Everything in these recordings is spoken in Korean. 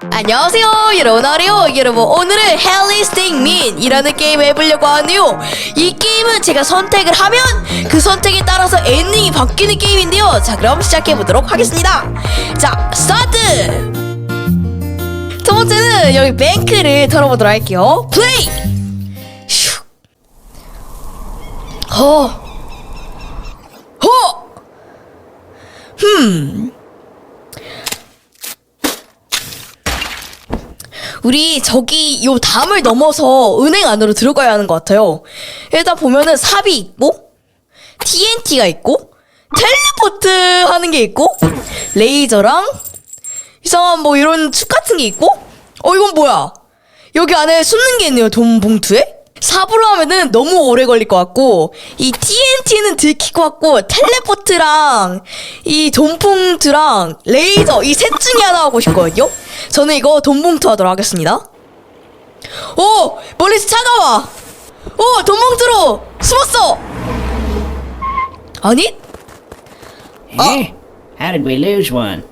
안녕하세요. 여러분 아래요 여러분 오늘은 헬리스팅 민이라는 게임을 해보려고 하는데요. 이 게임은 제가 선택을 하면 그 선택에 따라서 엔딩이 바뀌는 게임인데요. 자 그럼 시작해보도록 하겠습니다. 자 스타트! 첫 번째는 여기 뱅크를 털어보도록 할게요. 플레이! 슉 허. 허. 흠. 우리 저기 요 담을 넘어서 은행 안으로 들어가야 하는 것 같아요. 일단 보면은 삽이 있고 TNT가 있고 텔레포트 하는 게 있고 레이저랑 이상한 뭐 이런 축 같은 게 있고 어 이건 뭐야? 여기 안에 숨는 게 있네요. 돈 봉투에. 삽으로 하면은 너무 오래 걸릴 것 같고 이 TNT는 들킬 것 같고 텔레포트랑 이 돈봉투랑 레이저 이 셋 중에 하나 하고 싶거든요. 저는 이거 돈봉투 하도록 하겠습니다. 오 멀리서 차가 와. 오 돈봉투로 숨었어. 아니 Eh? How did we lose one?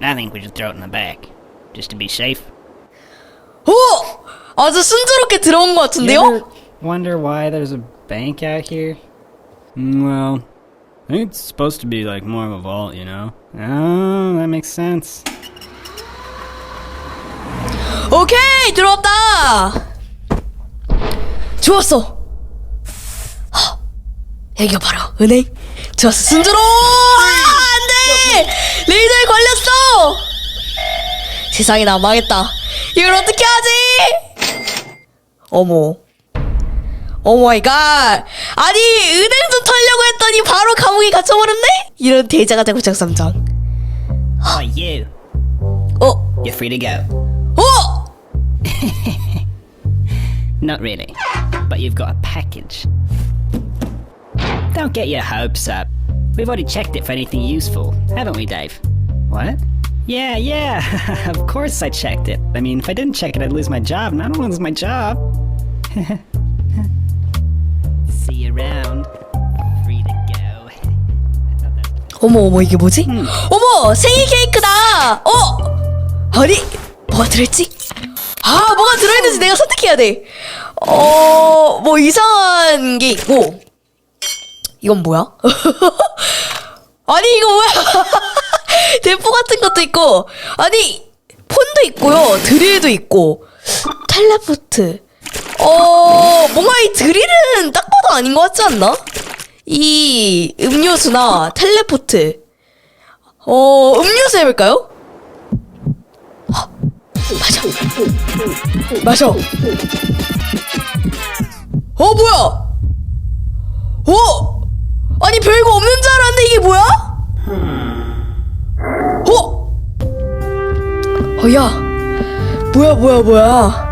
I think we should throw it in the back, just to be safe. 오 아주 순조롭게 들어온 것 같은데요. wonder why there's a bank out here? Mm, Well, I think it's supposed to be like more of a vault, you know? Oh, that makes sense. 오케이 들어왔다. 좋았어. 헉, 여기가 바로 은행. 좋았어 순조로. 아, 안돼! 레이더에 걸렸어! 세상에 나 망했다. 이걸 어떻게 하지? 어머. 오마이갓 아니 은행 좀 털려고 했더니 바로 감옥에 갇혀버렸네? 이런 대자가 되고 장삼장. Oh, you. 어? You're free to go. Not really, but you've got a package. Don't get your hopes up. We've already checked it for anything useful, haven't we, Dave? What? Yeah, yeah. of course I checked it. I mean, if I didn't check it, I'd lose my job, and I don't want to lose my job. See you around. Free to go. I thought that 어머 어머 이게 뭐지? 어머 생일 케이크다. 어? 아니 뭐가 들어있지? 아 뭐가 들어있는지 내가 선택해야 돼. 어 뭐 이상한 게 있고 이건 뭐야? 아니 이거 뭐야? 대포 같은 것도 있고 아니 폰도 있고요 드릴도 있고 텔레포트 어 뭔가 이 드릴은 딱 봐도 아닌 것 같지 않나? 이 음료수나 텔레포트 어 음료수 해볼까요? 헉, 마셔. 어 뭐야? 어? 아니 별거 없는 줄 알았는데 이게 뭐야? 어? 어야. 뭐야 뭐야 뭐야?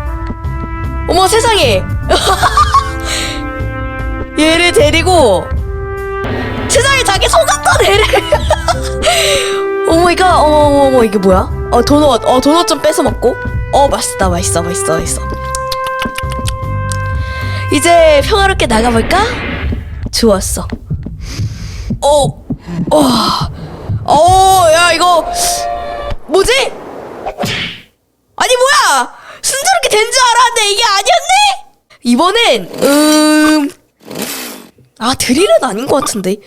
어머 세상에. 얘를 데리고 세상에 자기 속았던 애를 오마이갓. 어머 어머 어머 이게 뭐야? 어 도넛 어 도넛 좀 뺏어 먹고 어 맛있다 맛있어 맛있어 맛있어. 이제 평화롭게 나가볼까? 좋았어. 어, 어 어 야 이거 뭐지? 아니 뭐야? 순조롭게 된 줄 알았는데 이게 아니었네? 이번엔 음 아 드릴은 아닌 것 같은데.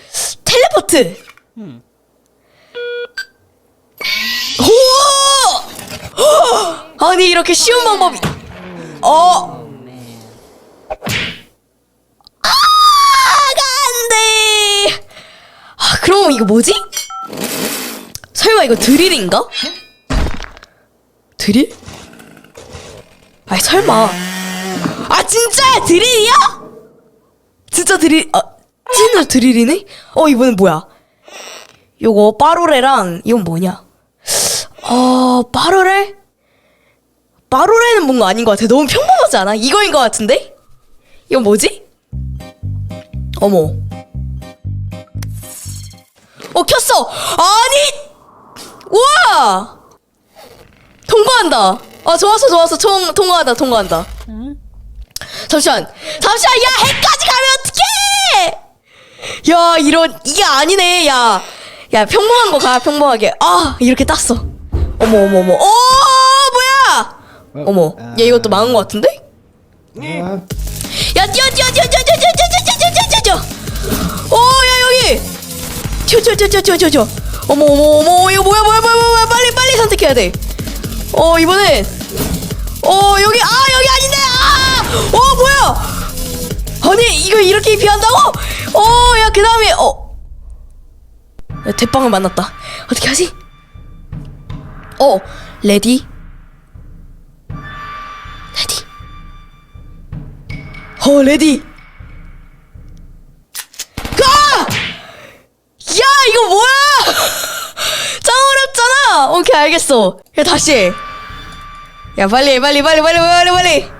텔레포트. 우와 아니 이렇게 쉬운 방법이 어? 아가 안돼 아 그럼 이거 뭐지? 설마 이거 드릴인가? 드릴? 아니 설마. 아 진짜야 드릴이야? 진짜 드릴 아 찐으로 드릴이네? 어 이번엔 뭐야? 요거 빠로레랑 이건 뭐냐? 어 빠로레? 빠로레는 뭔가 아닌 것 같아. 너무 평범하지 않아? 이거인 것 같은데? 이건 뭐지? 어머. 어 켰어. 아니. 우와. 통과한다. 아 좋았어 좋았어 통 통과한다 통과한다. 잠시만 잠시만 야 해까지 가면 어떡해 야 이런 이게 아니네 야 야 평범한 거 가 평범하게 아 이렇게 땄어 어머 어머 어머 어 어머, 야 이것도 망한 것 같은데? 야 뛰어 뛰어 뛰어 뛰어 뛰어 뛰어 뛰어 뛰어 뛰어 뛰어 오야 여기 뛰어 뛰어 뛰어 뛰어 뛰어 뛰어 어머 어머 어머 이거 뭐야 뭐야 뭐야 뭐야 빨리 빨리 선택해야 돼어 이번엔 어 여기 아 여기 아닌데 아어 뭐야 아니 이거 이렇게 피한다고 어야 그 다음에 어 야, 대빵을 만났다 어떻게 하지 어 레디 어 레디 가! 야 이거 뭐야? 짱 어렵잖아. 오케이 알겠어. 야 다시. 해. 야 빨리 해, 빨리 빨리 빨리 빨리 빨리.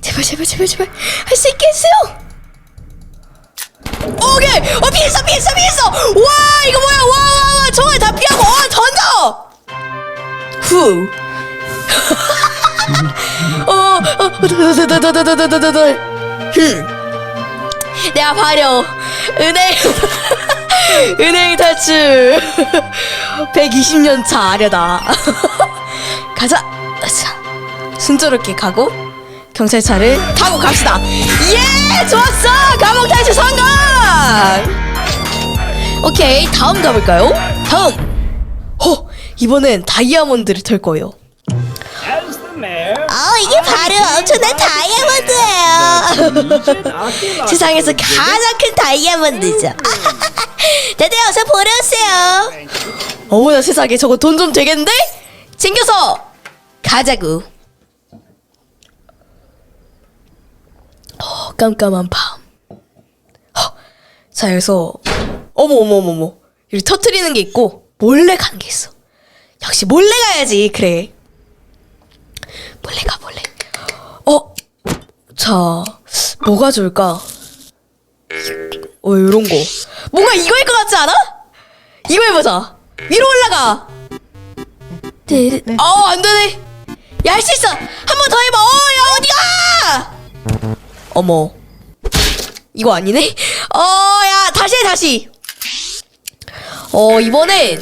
제발 제발 제발 제발. 할 수 있겠어요. 오케이. 어 피했어 피했어 피했어. 와 이거 뭐야? 와와와 정말 다 피하고. 어 던져 후 내가 바려 은행 은행 탈출 120년 차 아려다. 가자. 자, 순조롭게 가고 경찰차를 타고 갑시다. 예, 좋았어. 감옥 탈출 성공. 오케이, 다음 가볼까요? 다음. 어, 이번엔 다이아몬드를 털 거예요. 어, 이게 바로 엄청난 다이아몬드예요. 세상에서 가장 큰 다이아몬드죠. 다들 어서 보러 오세요. 어머나 세상에 저거 돈 좀 되겠는데? 챙겨서 가자구. 어, 깜깜한 밤. 어, 자 여기서 어머 어머 어머 어머 여기 터트리는 게 있고 몰래 가는 게 있어. 역시 몰래 가야지 그래. 몰래 가 몰래. 어, 자 뭐가 좋을까? 어 이런 거. 뭔가 이거일 것 같지 않아? 이거 해보자. 위로 올라가. 네, 네. 어 안 되네. 야 할 수 있어. 한 번 더 해봐. 어 야 어디가? 어머. 이거 아니네. 어 야 다시 해 다시. 어 이번엔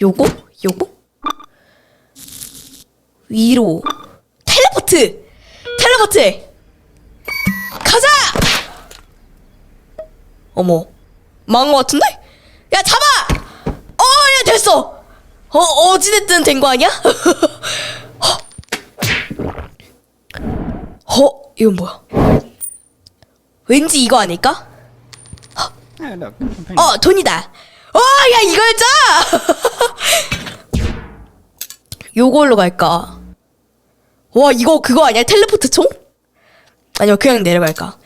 요거 요거 위로 텔레포트. 텔레포트. 해. 가자! 어머. 망한 것 같은데? 야 잡아! 어 야 됐어! 어 어찌됐든 된 거 아니야? 어 이건 뭐야? 왠지 이거 아닐까? look, I'm pretty- 어 돈이다. 어야 이거였자 요걸로 갈까 와 이거 그거 아니야? 텔레포트 총? 아니요 그냥 내려갈까?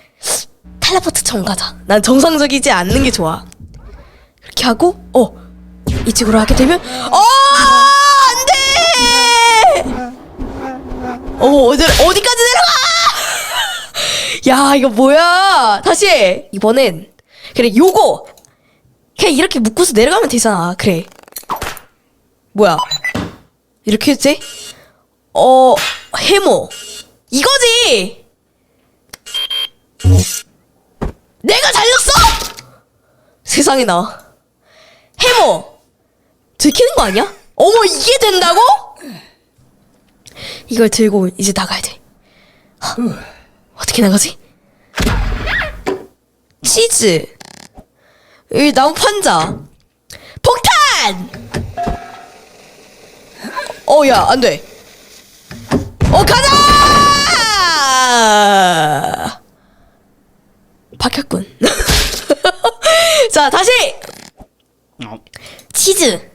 텔레포트 총 가자. 난 정상적이지 않는 게 좋아. 이렇게 하고 어 이쪽으로 하게 되면 어 안돼! 어머 어디 어디까지 내려가! 야 이거 뭐야? 다시 해. 이번엔 그래 요거! 그냥 이렇게 묶고서 내려가면 되잖아. 그래. 뭐야? 이렇게 했지? 어 해모. 이거지! 내가 잘렸어! 세상에 나. 해모. 들키는 거 아니야? 어머 이게 된다고? 이걸 들고 이제 나가야 돼. 하, 어떻게 나가지? 치즈. 여기 나무 판자. 폭탄! 어, 야, 안 돼. 어, 가자! 박혔군. 자, 다시! 치즈.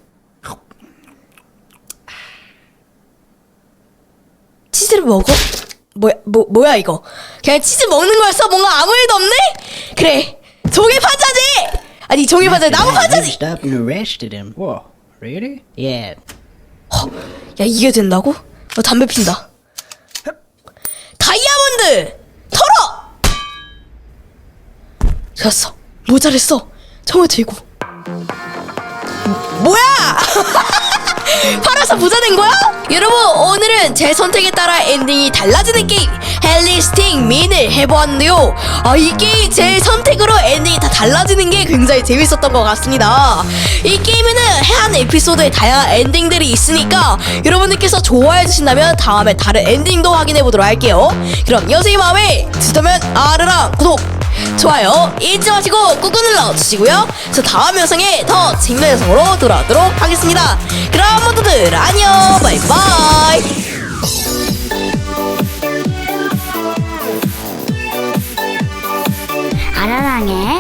치즈를 먹어? 뭐야, 뭐, 뭐야, 이거? 그냥 치즈 먹는 거였어? 뭔가 아무 일도 없네? 그래. 종이 판자지! 아니, 종이 판자, 나무 판자지! Reached up and arrested him. Whoa, really? Yeah, 야 이게 된다고? 어 담배 핀다 다이아몬드 털어! 좋았어. 모자랬어. 정말 들고. 뭐야! 팔아서 부자 된 거야? 여러분 오늘은 제 선택에 따라 엔딩이 달라지는 게임 헬리스팅 민을 해보았는데요. 아, 이 게임 제 선택으로 엔딩이 다 달라지는 게 굉장히 재밌었던 것 같습니다 이 게임에는 한 에피소드에 다양한 엔딩들이 있으니까 여러분들께서 좋아해 주신다면 다음에 다른 엔딩도 확인해 보도록 할게요 그럼 여생이 마음에 드시다면 아르랑 구독 좋아요 잊지 마시고 꾹꾹 눌러 주시고요. 저 다음 영상에 더 재밌는 영상으로 돌아오도록 하겠습니다. 그럼 모두들 안녕 바이바이.